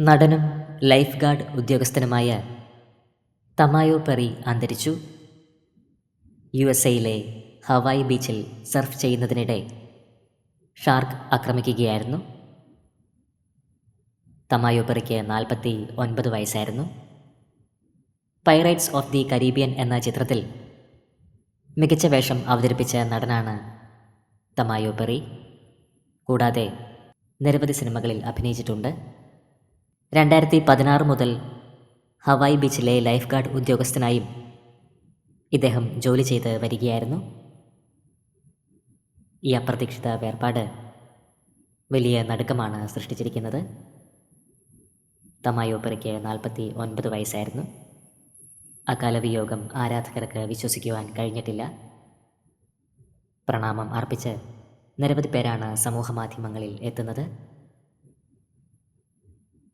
നടനും life guard ഉദ്യോഗസ്ഥനുമായ Tamayo Perry അന്തരിച്ചു. യു എസ് എയിലെ ഹവായ് ബീച്ചിൽ സർഫ് ചെയ്യുന്നതിനിടെ ഷാർക്ക് ആക്രമിക്കുകയായിരുന്നു. തമായോ പെറിക്ക് നാൽപ്പത്തി ഒൻപത് വയസ്സായിരുന്നു. പൈറൈറ്റ്സ് ഓഫ് ദി കരീബിയൻ എന്ന ചിത്രത്തിൽ മികച്ച വേഷം അവതരിപ്പിച്ച നടനാണ് തമായോ പെറി. കൂടാതെ നിരവധി സിനിമകളിൽ അഭിനയിച്ചിട്ടുണ്ട്. രണ്ടായിരത്തി പതിനാറ് മുതൽ ഹവായ് ബീച്ചിലെ ലൈഫ് ഗാർഡ് ഉദ്യോഗസ്ഥനായും ഇദ്ദേഹം ജോലി ചെയ്ത് വരികയായിരുന്നു. ഈ അപ്രതീക്ഷിത വേർപാട് വലിയ നടുക്കമാണ് സൃഷ്ടിച്ചിരിക്കുന്നത്. തമായോപ്പറയ്ക്ക് നാൽപ്പത്തി ഒൻപത് വയസ്സായിരുന്നു. അകാല വിയോഗം ആരാധകർക്ക് വിശ്വസിക്കുവാൻ കഴിഞ്ഞിട്ടില്ല. പ്രണാമം അർപ്പിച്ച് നിരവധി പേരാണ് സമൂഹമാധ്യമങ്ങളിൽ എത്തുന്നത്.